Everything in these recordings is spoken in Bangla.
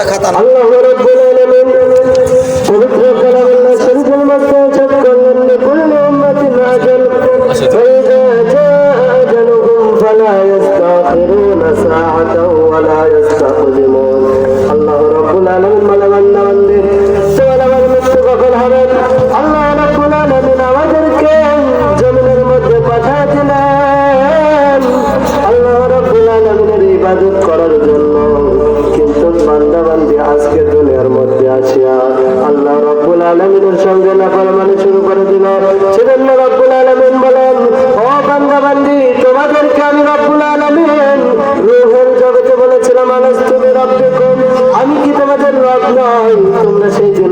গোটা খাতা না আল্লাহ রাব্বুল আলামিন পবিত্র কালামুল্লাহ শরীফের মধ্যে ইরশাদ করলেন লিকুল্লি উম্মাতিন আজাল فإذا جاء أجلهم فلا يستأخرون ساعة ولا يستقدمون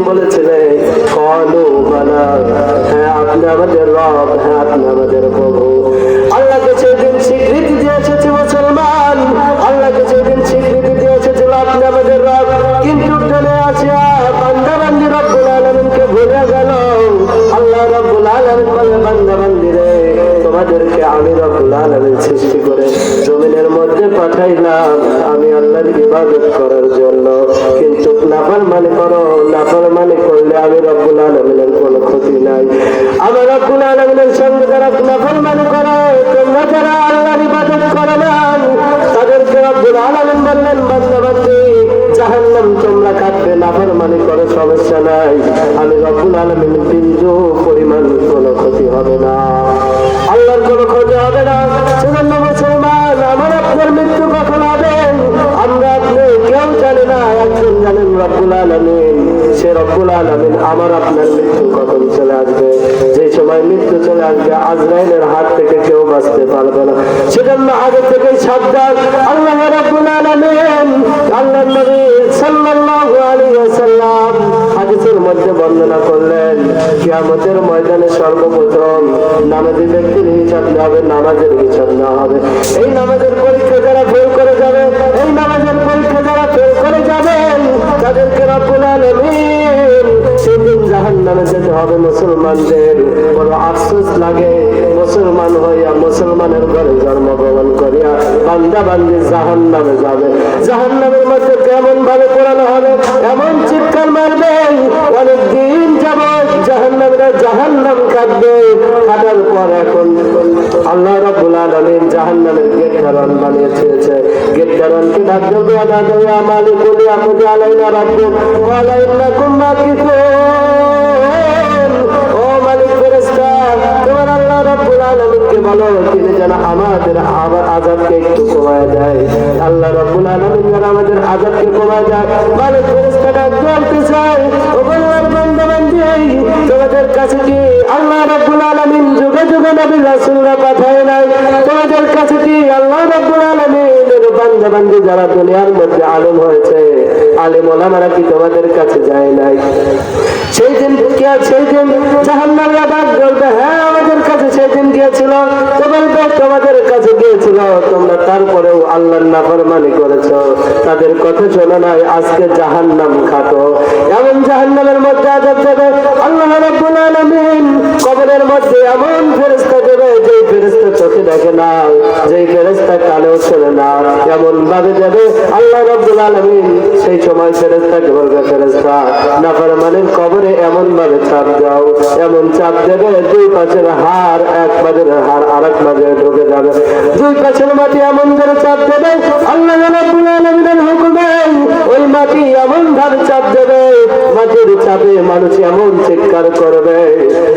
সেই বলেছিলে কলু বালা। হ্যাঁ আপনি আমাদের রব হ্যাঁ আপনি আমাদের প্রভু। আল্লাহকে সেই দিন স্বীকৃতি দিয়ে এসেছে মুসলমান, আল্লাহকে সেই দিন স্বীকৃতি দিয়ে এসেছিল আপনি আমাদের রব, কিন্তু চলে আসিয়া বান্দা বান্দি রব্বুল আলমিনকে ভুলে গেল। আল্লাহ রব্বুল আলমিন বলে বান্দা বান্দি রে, তোমাদেরকে আমি রব্বুল আলমিন সৃষ্টি করে জমিনের মধ্যে পাঠাইলাম। আমি আল্লাহর ইবাদত করার জন্য মানে করো মানে করলে আমি রব্বুল আলমিনের কোনো ক্ষতি নাই। আমার রব্বুল আলমিনের সঙ্গে যারা মানে করো, তোমরা যারা আল্লাহর ইবাদত করো না, তাদেরকে রব্বুল আলমিন বললেন জাহান্নাম তোমরা কাটবে সমস্যা নাই। আমি রব্বুল আলমিন পরিমাণ কোনো ক্ষতি হবে না। আল্লাহর কোনো ক্ষতি হবে না। সেজন্য মুসলমান, আমার আপনার মৃত্যু কখন হবে? রব্বুল আলমিন, সে রব্বুল আলমিন আমার আপনার মৃত্যু কখন চলে আসবে। যে সময় মৃত্যু চলে আসবে, আজরাইলের হাত থেকে কেউ বাঁচতে পারবে না। সেজন্য আগে থেকে সাবধান। আল্লাহ রব্বুল আলমিন আল্লাহ সর্বপ্রথম নামাজি ব্যক্তির হিসাব নেওয়া হবে, নামাজের হিসাব নেওয়া হবে। এই নামাজের মুসলমানের ঘরে জন্মগ্রহণ করিয়া বান্দা বান্দি জাহান নামে যাবে। জাহান নামের মধ্যে কেমন ভাবে পড়ানো হবে? এমন চিৎকার মারবে অনেক দিন যাব জাহান নামরা জাহান নাম কাটবে, কাটার পর এখন আল্লাহ রাব্বুল আলামিন জাহান নামের গেট দারণ বানিয়ে ছেড়েছে গেট দারণকে ডাক দেবে আনা দেবে মালিকুল ইয়াকুদি আলাইনা রাব্বুক। ওয়া আলাইনাকুম মাকিসুন আলামিন যেন আমাদের আজাদকে ও তোমাদের কাছে কি আল্লাহ রাব্বুল আলামিন যুগে যুগে নবী রাসূলরা পাঠায় নাই? তোমাদের কাছে কি আল্লাহ বান্দি যারা দুনিয়ার মধ্যে আলেম হয়েছে আলেম ওলামারা কি তোমাদের কাছে যায় নাই? সেই দিন সেই দিন বলবে হ্যাঁ আমাদের কাছে সেই দিন গিয়েছিল তোমাদের কাছে গিয়েছিল, তোমরা তারপরেও আল্লাহর নাফরমানি করেছ। তাদের কথা শোনো নাই, আজকে জাহান্নাম খাটো। এমন জাহান্নামের মধ্যে আজাব দেবে, আল্লাহ রাব্বুল আলামিন কবরের মধ্যে এমন ফেরেশতা দেবে যেই ফেরেশতা চোখে দেখে না, যেই ফেরেশতা কানেও শোনে না এমন ভাবে দেবে আল্লাহ রাব্বুল আলামিন। সেই সময় ফেরেশতাকে বলবে, ফেরেশতা, নাফরমানের কবরে এমন ভাবে চাপ দাও, এমন চাপ দেবে দুই পাশের হার এক মাঝের হার আর এক মাঝে ঢুকে যাবে। দুই পাশের মাটি এমন ধরে চাপ দেবে, আল্লাহ রাব্বুল আলামিনের হুকুমে ওই মাটি এমন ভাবে চাপ দেবে, মাটির চাপে মানুষ এমন চিৎকার করবে।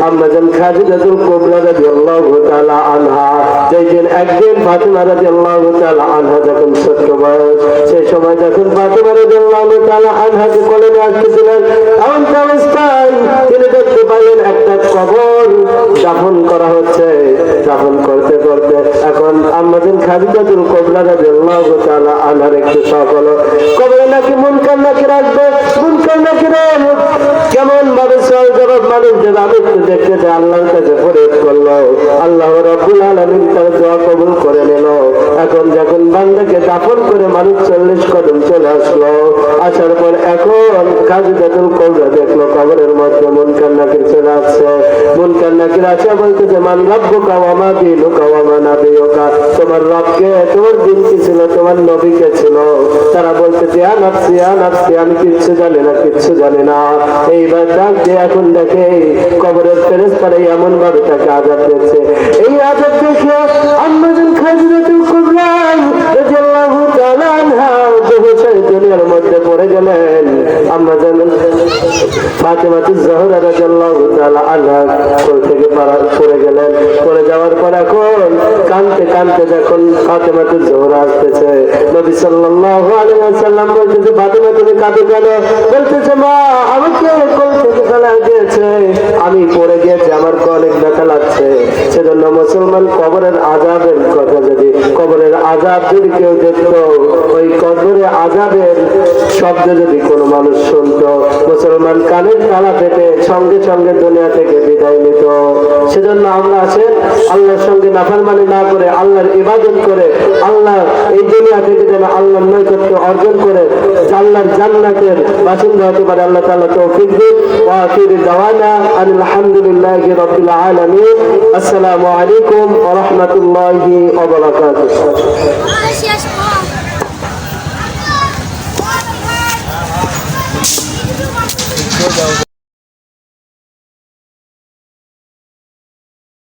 আমরা যেন খাদিজাতুল কুবরা রাদিয়াল্লাহু তাআলা আনহা যেই দিন একদিন ফাতিমা রাদিয়াল্লাহু তাআলা আনহা যখন ছোট্ট বয়স সেই সময় যখন ফাতিমা রাদিয়াল্লাহু তাআলা আনহাকে কোলে নিয়ে আসতেছিলেন, এমন অবস্থায় তিনি দেখতে পাইলেন একটা কবর দাফন করা হচ্ছে। দাফন করতে করতে এখন আমাদের খাদিজাতুল কুবরা রাদিয়াল্লাহু তাআলা আনহার একটু শখ হলো কবরে নাকি মুনকার নাকি রাখবে মুনকার নাকি কেমন ভাবে সব সওয়াল জবাব মানুষ যে আমি একটু দেখতে যে আল্লাহর কাছে ফরিয়াদ করল। আল্লাহ রাব্বুল আলামিন তার দোয়া কবুল করে নিল। এখন যখন বান্দাকে দাফন করে মানুষ চল্লিশ কদম চলে আসলো, আসার পর এখন কাজী বেতুল কবরা দেখল কবরের মধ্যে মন কান্নাকির চলে আসছে। মন কান্নাকির আছে বলতেছে, মান রব্বু নাবিয়কা তোমার রবকে তোমার দিন কি ছিল, তোমার নবীকে ছিল। তারা বলছে যে নাফসি নাফসি, আমি কিচ্ছু জানি না, কিচ্ছু জানি না। এইবার ডাক দিয়ে এখন দেখে, কবরের ফেরেস তারা এমন ভাবে তাকে আজাদ দিচ্ছে এই আজাদ দেখে আম্মাজন খাজরাতুল ফাতেমাতুজ জাহরা রাদিয়াল্লাহু তাআলা যাওয়ার পর আমি পড়ে গিয়েছি, আমার অনেক ব্যথা লাগছে। সেজন্য মুসলমান কবরের আজাবের কথা যদি, কবরের আজাব যদি কেউ দেখতো, ওই কবরের আজাবের শব্দ যদি কোনো মানুষ মুসলমান কানের তালা পেতে সঙ্গে সঙ্গে দুনিয়া থেকে বিদায় নিত। সেজন্য আমরা আছেন আল্লাহর সঙ্গে নাফারমানি না করে আল্লাহর ইবাদত করে, আল্লাহ এই দুনিয়া থেকে যেন আল্লাহর নৈকট্য অর্জন করে আল্লাহর জান্নাতের বাসিন্দা হতে পারে আল্লাহ তাআলা তৌফিক দিন ওয়া আখিরু দাওয়ানা আলহামদুলিল্লাহি আসসালামু আলাইকুম ওয়া রাহমাতুল্লাহি sure that was